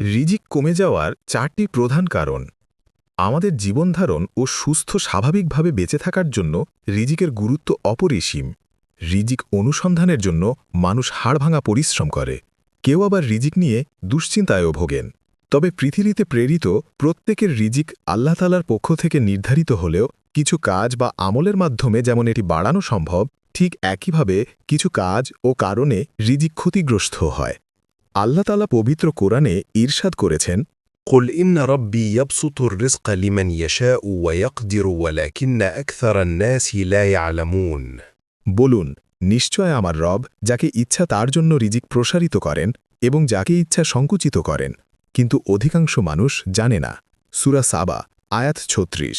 রিজিক কমে যাওয়ার চারটি প্রধান কারণ। আমাদের জীবনধারণ ও সুস্থ স্বাভাবিকভাবে বেঁচে থাকার জন্য রিজিকের গুরুত্ব অপরিসীম। রিজিক অনুসন্ধানের জন্য মানুষ হাড়ভাঙা পরিশ্রম করে। কেউ আবার রিজিক নিয়ে দুশ্চিন্তায়ও ভোগেন। তবে পৃথিবীতে প্রেরিত প্রত্যেকের রিজিক আল্লাহতালার পক্ষ থেকে নির্ধারিত হলেও কিছু কাজ বা আমলের মাধ্যমে যেমন এটি বাড়ানো সম্ভব, ঠিক একইভাবে কিছু কাজ ও কারণে রিজিক ক্ষতিগ্রস্ত হয়। আল্লাহতালা পবিত্র কোরআনে ঈর্ষাদ করেছেন قل إن ربي يبسط الرزق لمن يشاء ويقدر ولكن أكثر الناس لا يعلمون বলুন নিশ্চয় আমার রব যাকে ইচ্ছা তার জন্য রিজিক প্রসারিত করেন এবং যাকে ইচ্ছা সংকুচিত করেন কিন্তু অধিকাংশ মানুষ জানে না সুরা সাবা আয়াত ছত্রিশ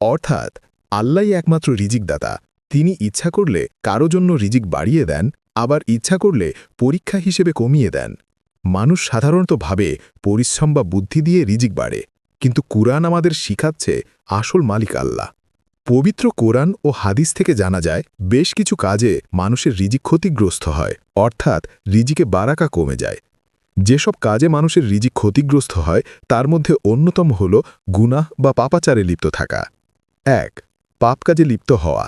অর্থাৎ আল্লাহই একমাত্র রিজিকদাতা তিনি ইচ্ছা করলে কারো জন্য রিজিক বাড়িয়ে দেন আবার ইচ্ছা করলে পরীক্ষা হিসেবে কমিয়ে দেন মানুষ সাধারণত ভাবে পরিশ্রম বা বুদ্ধি দিয়ে রিজিক বাড়ে, কিন্তু কুরআন আমাদের শিখাচ্ছে আসল মালিক আল্লাহ। পবিত্র কোরআন ও হাদিস থেকে জানা যায়, বেশ কিছু কাজে মানুষের রিজিক ক্ষতিগ্রস্ত হয়, অর্থাৎ রিজিকে বারাকা কমে যায়। যেসব কাজে মানুষের রিজিক ক্ষতিগ্রস্ত হয়, তার মধ্যে অন্যতম হল গুনাহ বা পাপাচারে লিপ্ত থাকা। এক, পাপ কাজে লিপ্ত হওয়া।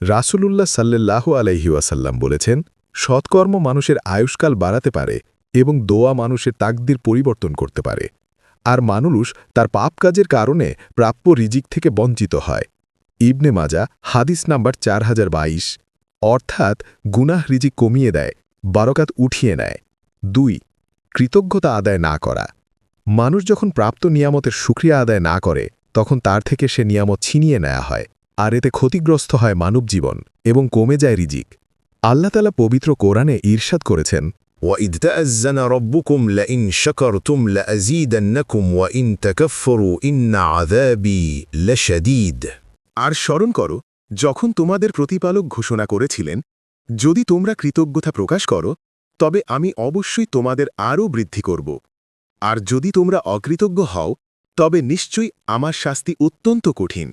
রাসূলুল্লাহ সাল্লাহ আলাইহিওয়াসাল্লাম বলেছেন, সৎকর্ম মানুষের আয়ুষ্কাল বাড়াতে পারে এবং দোয়া মানুষের তাকদির পরিবর্তন করতে পারে। আর মানুষ তার পাপ কাজের কারণে প্রাপ্য রিজিক থেকে বঞ্চিত হয়। ইবনে মাজা, হাদিস নাম্বার চার হাজার বাইশ। অর্থাৎ গুনাহ রিজিক কমিয়ে দেয়, বারকাত উঠিয়ে নেয়। দুই, কৃতজ্ঞতা আদায় না করা। মানুষ যখন প্রাপ্ত নিয়ামতের সুক্রিয়া আদায় না করে, তখন তার থেকে সে নিয়ামত ছিনিয়ে নেওয়া হয়। আর এতে ক্ষতিগ্রস্ত হয় মানব জীবন এবং কমে যায় রিজিক। আল্লাহতালা পবিত্র কোরআনে ঈর্ষাদ করেছেন وإذ تأذن ربكم لئن شكرتم لأزيدنكم وإن تكفروا إن عذابي لشديد আর স্মরণ করো যখন তোমাদের প্রতিপালক ঘোষণা করেছিলেন যদি তোমরা কৃতজ্ঞতা প্রকাশ করো তবে আমি অবশ্যই তোমাদের আরও বৃদ্ধি করব আর যদি তোমরা অকৃতজ্ঞ হও তবে নিশ্চয়ই আমার শাস্তি অত্যন্ত কঠিন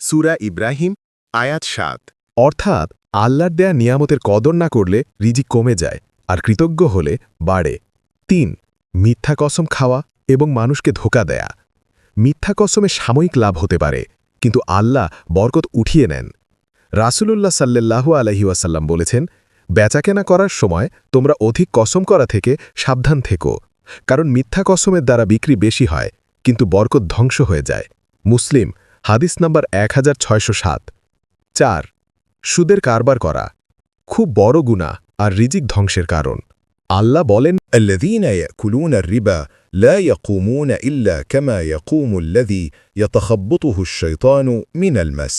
সুরা ইব্রাহিম আয়াত সাত অর্থাৎ আল্লাহর দেয়া নিয়ামতের কদর না করলে রিজিক কমে যায় আর কৃতজ্ঞ হলে বাড়ে। তিন, মিথ্যা কসম খাওয়া এবং মানুষকে ধোকা দেয়া। মিথ্যা কসমে সাময়িক লাভ হতে পারে, কিন্তু আল্লাহ বরকত উঠিয়ে নেন। রাসূলুল্লাহ সাল্লাল্লাহু আলহিউসাল্লাম বলেছেন, বেচাকেনা করার সময় তোমরা অধিক কসম করা থেকে সাবধান থেকো, কারণ মিথ্যা কসমের দ্বারা বিক্রি বেশি হয়, কিন্তু বরকত ধ্বংস হয়ে যায়। মুসলিম, হাদিস নাম্বার এক হাজার ছয়শো সাত। চার, সুদের কারবার করা। খুব বড় গুণা আর রিজিক ধ্বংসের কারণ আল্লাহ বলেন الذين يأكلون الربا لا يقومون إلا كما يقوم الذي يتخبطه الشيطان من المس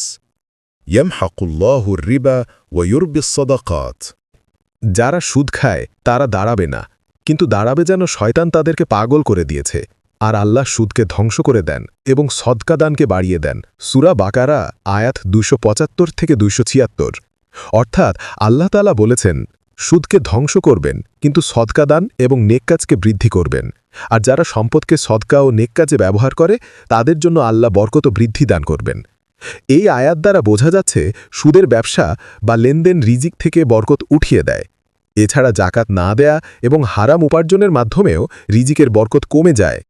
يمحق الله الربا ويربي الصدقات যারা সুদ খায় তারা দাঁড়াবে না কিন্তু দাঁড়াবে যেন শয়তান তাদেরকে পাগল করে দিয়েছে আর আল্লাহ সুদকে ধ্বংস করে দেন এবং সদকাদানকে বাড়িয়ে দেন সুরা বাকারা আয়াত দুশো পঁচাত্তর থেকে দুইশো ছিয়াত্তর অর্থাৎ আল্লাহ তালা বলেছেন সুদকে ধ্বংস করবেন, কিন্তু সদকাদান এবং নেককাজকে বৃদ্ধি করবেন। আর যারা সম্পদকে সদকা ও নেককাজে ব্যবহার করে, তাদের জন্য আল্লাহ বরকত বৃদ্ধি দান করবেন। এই আয়াত দ্বারা বোঝা যাচ্ছে, সুদের ব্যবসা বা লেনদেন রিজিক থেকে বরকত উঠিয়ে দেয়। এছাড়া জাকাত না দেয়া এবং হারাম উপার্জনের মাধ্যমেও রিজিকের বরকত কমে যায়।